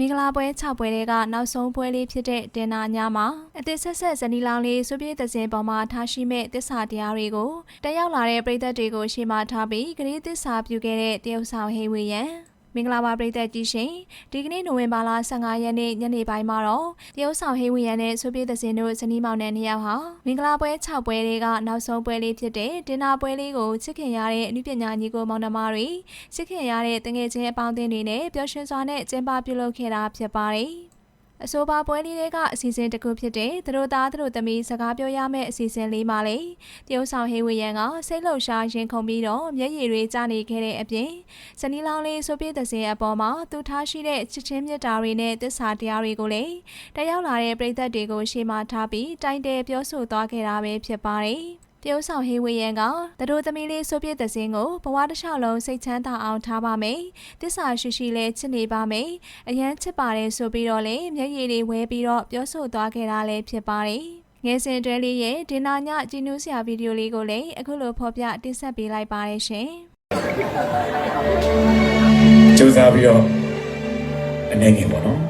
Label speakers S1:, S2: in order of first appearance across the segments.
S1: မင်္ဂလာပွဲ6ပွဲတွေကနောက်ဆုံးပွဲလေးဖြစ်တဲ့တင်နာညမှာအသစ်ဆက်ဆက်ဇနီးလောင်လေးစွပြေးသစင်ပေါ်မှာထားရှိမဲ့တစ္ဆာတရားတွေကိုတက်ရောက်လာတဲ့ပရိသတ်တွေကိုရှေ့မှာထားပြီးဂရီးသစ္စာပြုခဲ့တဲ့တရုတ်ဆောင်ဟေးဝေယံ မင်္ဂလာပါပရိသတ်ကြီးရှင်ဒီကနေ့နိုဝင်ဘာလ15ရက်နေ့ညနေပိုင်းမှာတော့တရုတ်ဆောင်ဟေးဝေယံနဲ့စွပြေးသစင်တို့ဇနီးမောင်နှံနှစ်ယောက်ဟာမင်္ဂလာပွဲ6ပွဲတွေကနောက်ဆုံးပွဲလေးဖြစ်တဲ့တင်နာပွဲလေးကိုချစ်ခင်ရတဲ့အမှုပညာညီကိုမောင်နှမတွေချစ်ခင်ရတဲ့တငယ်ချင်းအပေါင်းအသင်းတွေနဲ့ပျော်ရွှင်စွာနဲ့ကျင်းပပြုလုပ်ခဲ့တာဖြစ်ပါတယ် အဆိုပါပွဲလေးတွေကအစီအစဉ်တစ်ခုဖြစ်တဲ့သူတို့သားသူတို့သမီးစကားပြောရမယ့်အစီအစဉ်လေးမှာလေတရုတ်ဆောင်ဟေးဝေယံကစိတ်လှုပ်ရှားရင်ခုန်ပြီးတော့မျက်ရည်တွေကျနေခဲ့တဲ့အပြင်ဇနီးလောင်လေးဆိုပြည့်တဲ့စင်အပေါ်မှာသူထားရှိတဲ့ချစ်ချင်းမြတ်တာတွေနဲ့သစ္စာတရားတွေကိုလည်းတက်ရောက်လာတဲ့ပရိသတ်တွေကိုရှေ့မှာထားပြီးတိုင်တယ်ပြောဆိုသွားခဲ့တာပဲဖြစ်ပါတယ် တရုတ်ဆောင်ဟေးဝေယံကတတို့သမီးလေးဆိုပြည့်တဲ့စင်ကိုဘဝတစ်လျှောက်လုံးစိတ်ချမ်းသာအောင်ထားပါမယ်။တစ္ဆာရှိရှိလေးချစ်နေပါမယ်။အရန်ချစ်ပါတယ်ဆိုပြီးတော့လေမျက်ရည်တွေဝဲပြီးတော့ပြောဆိုသွားခဲ့တာလည်းဖြစ်ပါတယ်။ငယ်စဉ်တွဲလေးရဲ့ဒီနာညကြည်နူးစရာဗီဒီယိုလေးကိုလည်းအခုလိုဖော်ပြတင်ဆက်ပေးလိုက်ပါတယ်ရှင်။
S2: စူးစမ်းပြီးတော့အနေငယ်ပေါ့နော်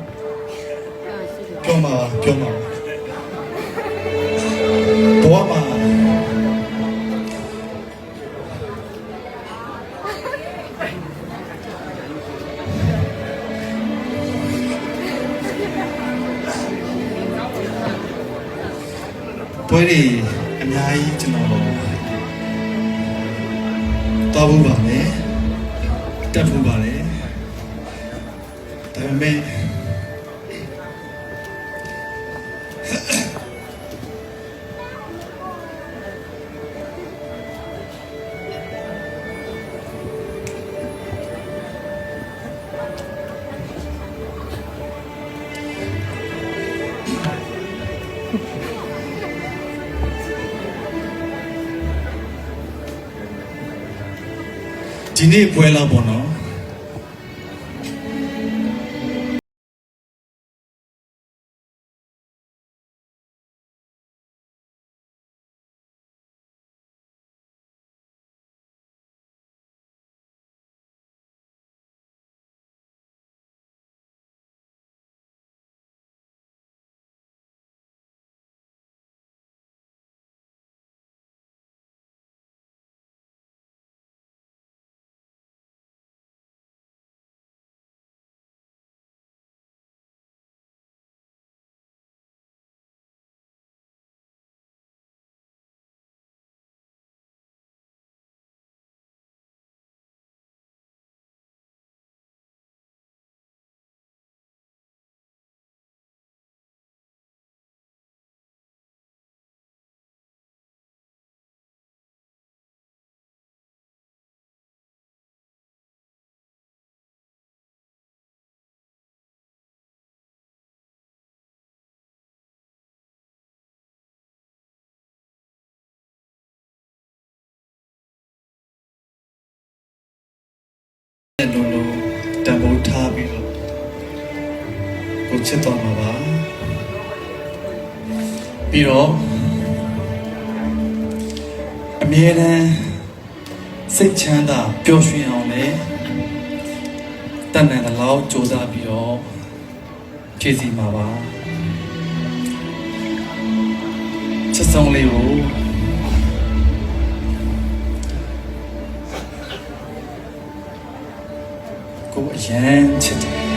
S3: ပြောမှာပါပြောမှာ ပွဲတွေအများကြီးကျွန်တော်တောက်ဖို့ပါမယ်တက်ဖို့ပါလေဒါပေမဲ့ ဒီနေ့ပွဲလာပေါ့နော် လုံးလုံးတံပိုးထားပြီးတော့ကိုချစ်တော်မှာပါပြီးတော့အမြဲတမ်းစိတ်ချမ်းသာပျော်ရွှင်အောင်လည်းတန်တဲ့လောက်စူးစမ်းပြီးတော့ဖြည့်ဆည်းမှာပါချစ်ဆုံးလေးကို ကိုအရန်ချစ်တယ်